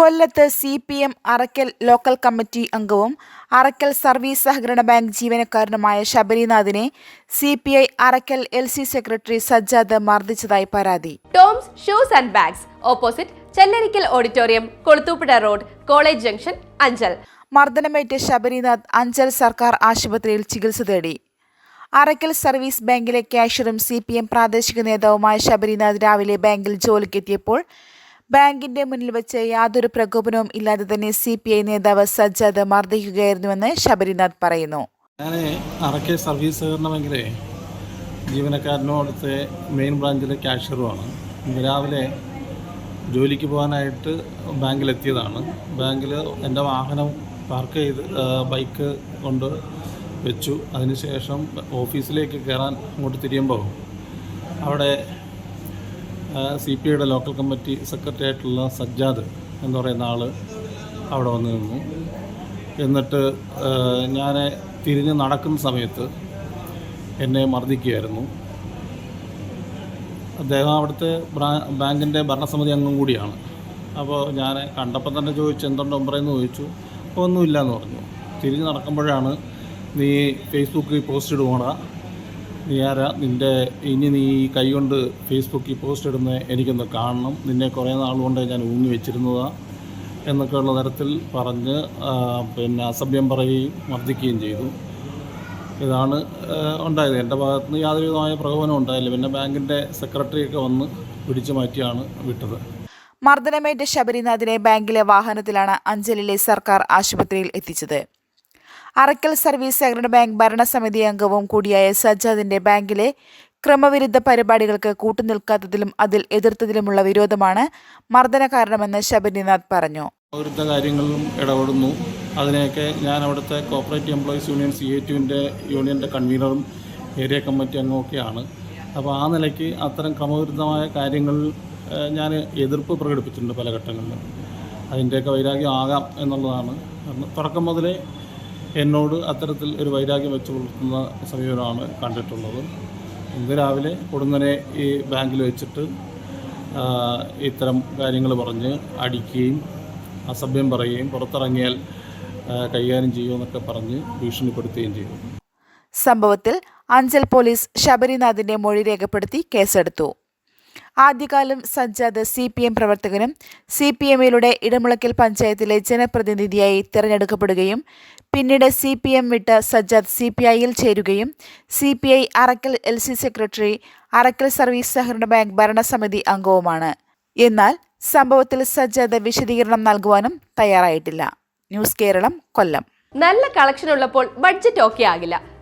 കൊല്ലത്ത് C P M Arakkal local committee അംഗവും Arakkal service സഹകരണ ബാങ്ക് ജീവനക്കാരനുമായ ശബരിനാഥിനെ C P I Arakkal L C secretary Sajjad മർദ്ദിച്ചതായി പരാതി. Toms shoes and bags opposite Chellarikkal auditorium Kulathupuzha road college junction Anchal. മർദ്ദനമേറ്റ് Sabarinath Anchal സർക്കാർ ആശുപത്രിയിൽ ചികിത്സ തേടി. Arakkal service ബാങ്കിലെ ക്യാഷ്യറും സി പി എം പ്രാദേശിക നേതാവുമായ ശബരിനാഥ് രാവിലെ ബാങ്കിൽ ജോലിക്കെത്തിയപ്പോൾ ബാങ്കിന്റെ മുന്നിൽ വെച്ച് യാതൊരു പ്രകോപനവും ഇല്ലാതെ തന്നെ സി പി ഐ നേതാവ് സജ്ജാദ് മർദ്ദിക്കുകയായിരുന്നുവെന്ന് ശബരിനാഥ് പറയുന്നു. ഞാൻ അറക്കെ സർവീസ് സഹകരണ മെയിൻ ബ്രാഞ്ചിലെ ക്യാഷ്യറുമാണ് രാവിലെ ജോലിക്ക് പോകാനായിട്ട് ബാങ്കിലെത്തിയതാണ്. ബാങ്കിൽ എന്റെ വാഹനം പാർക്ക് ചെയ്ത് ബൈക്ക് കൊണ്ട് വെച്ചു. അതിനുശേഷം ഓഫീസിലേക്ക് കയറാൻ അങ്ങോട്ട് തിരിയുമ്പോൾ അവിടെ സി പി ഐയുടെ ലോക്കൽ കമ്മിറ്റി സെക്രട്ടറി ആയിട്ടുള്ള സജ്ജാദ് എന്ന് പറയുന്ന ആൾ അവിടെ വന്ന് നിന്നു. എന്നിട്ട് ഞാൻ തിരിഞ്ഞ് നടക്കുന്ന സമയത്ത് എന്നെ മർദ്ദിക്കുകയായിരുന്നു. അദ്ദേഹം അവിടുത്തെ ബാങ്കിന്റെ ഭരണസമിതി അംഗം കൂടിയാണ്. അപ്പോൾ ഞാൻ കണ്ടപ്പോൾ തന്നെ ചോദിച്ചു എന്തുണ്ട്? ഒമ്പറയെന്ന് ചോദിച്ചു അപ്പോൾ ഒന്നുമില്ല എന്ന് പറഞ്ഞു. തിരിഞ്ഞ് നടക്കുമ്പോഴാണ് നീ ഫേസ്ബുക്കിൽ പോസ്റ്റ് ഇടുവാടാ നീ ആരാ നിന്റെ ഇനി നീ കൈ കൊണ്ട് ഫേസ്ബുക്കിൽ പോസ്റ്റ് ഇടുന്ന എനിക്കൊന്ന് കാണണം. നിന്നെ കുറേ നാൾ കൊണ്ട് ഞാൻ ഊങ്ങി വെച്ചിരുന്നതാണ് എന്നൊക്കെയുള്ള തരത്തിൽ പറഞ്ഞ് പിന്നെ അസഭ്യം പറയുകയും മർദ്ദിക്കുകയും ചെയ്തു. ഇതാണ് ഉണ്ടായത്. എന്റെ ഭാഗത്ത് നിന്ന് യാതൊരുവിധമായ പ്രകോപനം ഉണ്ടായില്ല. പിന്നെ ബാങ്കിന്റെ സെക്രട്ടറിയൊക്കെ വന്ന് പിടിച്ചു മാറ്റിയാണ് വിട്ടത്. മർദ്ദനമേറ്റ ശബരിനാഥിനെ ബാങ്കിലെ വാഹനത്തിലാണ് അഞ്ചലിലെ സർക്കാർ ആശുപത്രിയിൽ എത്തിച്ചത്. അറക്കൽ സർവീസ് സഹകരണ ബാങ്ക് ഭരണസമിതി അംഗവും കൂടിയായ സജ്ജാദിന്റെ ബാങ്കിലെ ക്രമവിരുദ്ധ പരിപാടികൾക്ക് കൂട്ടുനിൽക്കാത്തതിലും അതിൽ എതിർത്തതിലുമുള്ള വിരോധമാണ് മർദ്ദന കാരണമെന്ന് ശബരിനാഥ് പറഞ്ഞു. വിരുദ്ധ കാര്യങ്ങളിലും ഇടപെടുന്നു. അതിനെയൊക്കെ ഞാൻ അവിടുത്തെ cooperative employees union C A ടുവിന്റെ യൂണിയന്റെ കൺവീനറും ഏരിയ കമ്മിറ്റി അംഗമൊക്കെയാണ് അപ്പോൾ ആ നിലയ്ക്ക് അത്തരം ക്രമവിരുദ്ധമായ കാര്യങ്ങളിൽ ഞാൻ എതിർപ്പ് പ്രകടിപ്പിച്ചിട്ടുണ്ട് പല ഘട്ടങ്ങളിലും. അതിന്റെയൊക്കെ വൈരാഗ്യം ആകാം എന്നുള്ളതാണ്. തുടക്കം മുതലേ എന്നോട് അത്തരത്തിൽ ഒരു വൈരാഗ്യം വെച്ച് പുലർത്തുന്ന സമീപനമാണ് കണ്ടിട്ടുള്ളത്. ഇന്ന് രാവിലെ കൊടുങ്ങനെ ഈ ബാങ്കിൽ വെച്ചിട്ട് ഇത്തരം കാര്യങ്ങൾ പറഞ്ഞ് അടിക്കുകയും അസഭ്യം പറയുകയും പുറത്തിറങ്ങിയാൽ കൈകാര്യം ചെയ്യുമെന്നൊക്കെ പറഞ്ഞ് ഭീഷണിപ്പെടുത്തുകയും ചെയ്തു. സംഭവത്തിൽ അഞ്ചൽ പോലീസ് ശബരിനാഥിന്റെ മൊഴി രേഖപ്പെടുത്തി കേസെടുത്തു. ആദ്യകാലം സജ്ജാദ് സി പി എം പ്രവർത്തകനും സി പി എമ്മിലൂടെ ഇടമുളക്കൽ പഞ്ചായത്തിലെ ജനപ്രതിനിധിയായി തിരഞ്ഞെടുക്കപ്പെടുകയും പിന്നീട് സി പി എം വിട്ട് സജ്ജാദ് സി പി ഐയിൽ ചേരുകയും C P I Arakkal L C secretary Arakkal service സഹകരണ ബാങ്ക് ഭരണസമിതി അംഗവുമാണ്. എന്നാൽ സംഭവത്തിൽ സജ്ജാദ് വിശദീകരണം നൽകുവാനും തയ്യാറായിട്ടില്ല. ന്യൂസ് കേരളം കൊല്ലം. നല്ല കളക്ഷൻ ഉള്ളപ്പോൾ ബഡ്ജറ്റ് ഓക്കെ ആകില്ല.